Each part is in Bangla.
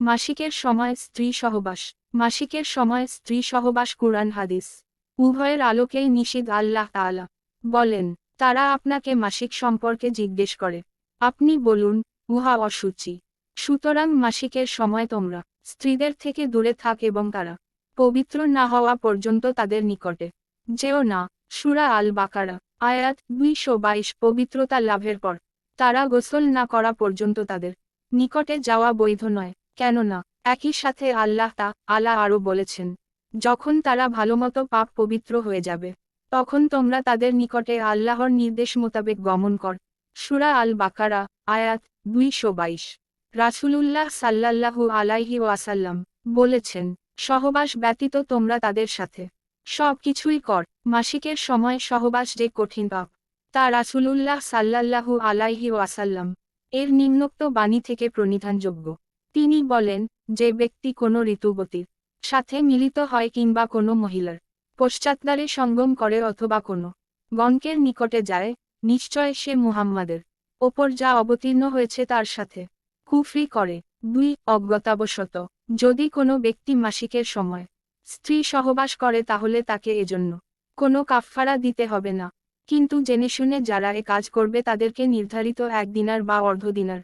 মাসিকের সময় স্ত্রী সহবাস, মাসিকের সময় স্ত্রী সহবাস কুরআন হাদিস। উভয়ের আলোকেই নিষিদ্ধ আল্লাহ তাআলা। বলেন, তারা আপনাকে মাসিক সম্পর্কে জিজ্ঞেস করে। আপনি বলুন, উহা অসুচি। সুতরাং মাসিকের সময় তোমরা, স্ত্রীদের থেকে দূরে থাক এবং তারা, পবিত্র না হওয়া পর্যন্ত তাদের নিকটে। যেও না, সুরা আল বাকারা আয়াত দুইশো বাইশ, পবিত্রতা লাভের পর, তারা গোসল না করা পর্যন্ত তাদের নিকটে যাওয়া বৈধ নয়। কেননা, একই সাথে আল্লাহ তা আলা আরও বলেছেন, যখন তারা ভালোমতো পাপ পবিত্র হয়ে যাবে, তখন তোমরা তাদের নিকটে আল্লাহর নির্দেশ মোতাবেক গমন কর। সুরা আল বাকারা আয়াত দুইশো বাইশ। রাসুলুল্লাহ সাল্লাল্লাহু আলাইহি ওয়াসাল্লাম বলেছেন, সহবাস ব্যতীত তোমরা তাদের সাথে সব কিছুই কর। মাসিকের সময় সহবাস যে কঠিন পাপ, তা রাসুলুল্লাহ সাল্লাল্লাহু আলাইহি ওয়াসাল্লাম এর নিম্নোক্ত বাণী থেকে প্রণিধানযোগ্য। তিনি বলেন, যে ব্যক্তি কোনো ঋতুবতীর সাথে মিলিত হয় কিংবা কোনো মহিলার পশ্চাৎদারে সঙ্গম করে অথবা কোনো গণকের নিকটে যায়, নিশ্চয় সে মুহাম্মাদের ওপর যা অবতীর্ণ হয়েছে তার সাথে কুফরি করে। দুই, অজ্ঞতাবশত, যদি কোনো ব্যক্তি মাসিকের সময় স্ত্রী সহবাস করে তাহলে তাকে এজন্য কোনো কাফফারা দিতে হবে না। কিন্তু জেনে শুনে যারা এ কাজ করবে তাদেরকে নির্ধারিত এক দিনার বা অর্ধদিনার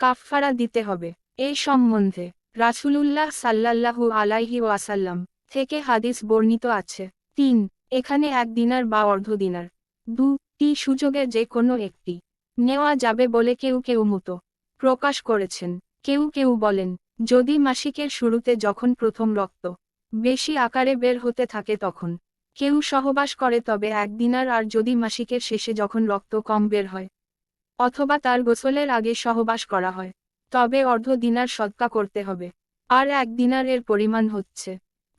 কাফফারা দিতে হবে। এই সম্বন্ধে রাসূলুল্লাহ সাল্লাল্লাহু আলাইহি ওয়াসাল্লাম থেকে হাদিস বর্ণিত আছে। তিন, এখানে এক দিনার বা অর্ধদিনার দু, টি সুযোগে যে কোনো একটি। নেওয়া যাবে বলে কেউ কেউ মতো প্রকাশ করেছেন। কেউ কেউ বলেন, যদি মাসিকের শুরুতে যখন প্রথম রক্ত বেশি আকারে বের হতে থাকে তখন কেউ সহবাস করে তবে এক দিনার আর যদি মাসিকের শেষে যখন রক্ত কম বের হয় অথবা তার গোসলের আগে সহবাস করা হয়। তবে অর্ধ দিনার সৎকা করতে হবে। আর এক দিনার এর পরিমাণ হচ্ছে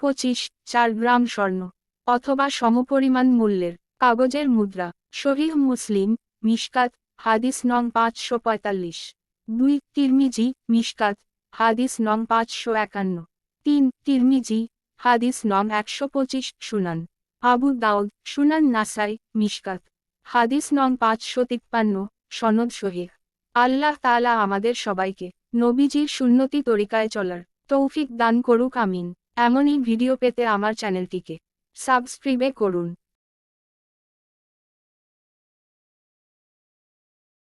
পঁচিশ, চার গ্রাম স্বর্ণ, অথবা সমপরিমাণ মূল্যের কাগজের মুদ্রা। শহীহ মুসলিম, মিশকাত, হাদিস নং পাঁচশো পঁয়তাল্লিশ। দুই, তিরমিজি, মিশকাত, হাদিস নং পাঁচশো একান্ন। তিন, তিরমিজি, হাদিস নং একশো পঁচিশ, সুনান। আবু দাউদ, সুনান নাসাই, মিশকাত, হাদিস নং পাঁচশো তিপ্পান্ন, সনদ শহীদ আল্লাহ তালা আমাদের সবাইকে নবীজির সুন্নতি তরিকায় চলার তৌফিক দান করুক, আমিন। এমনই ভিডিও পেতে আমার চ্যানেলটিকে সাবস্ক্রাইবে করুন।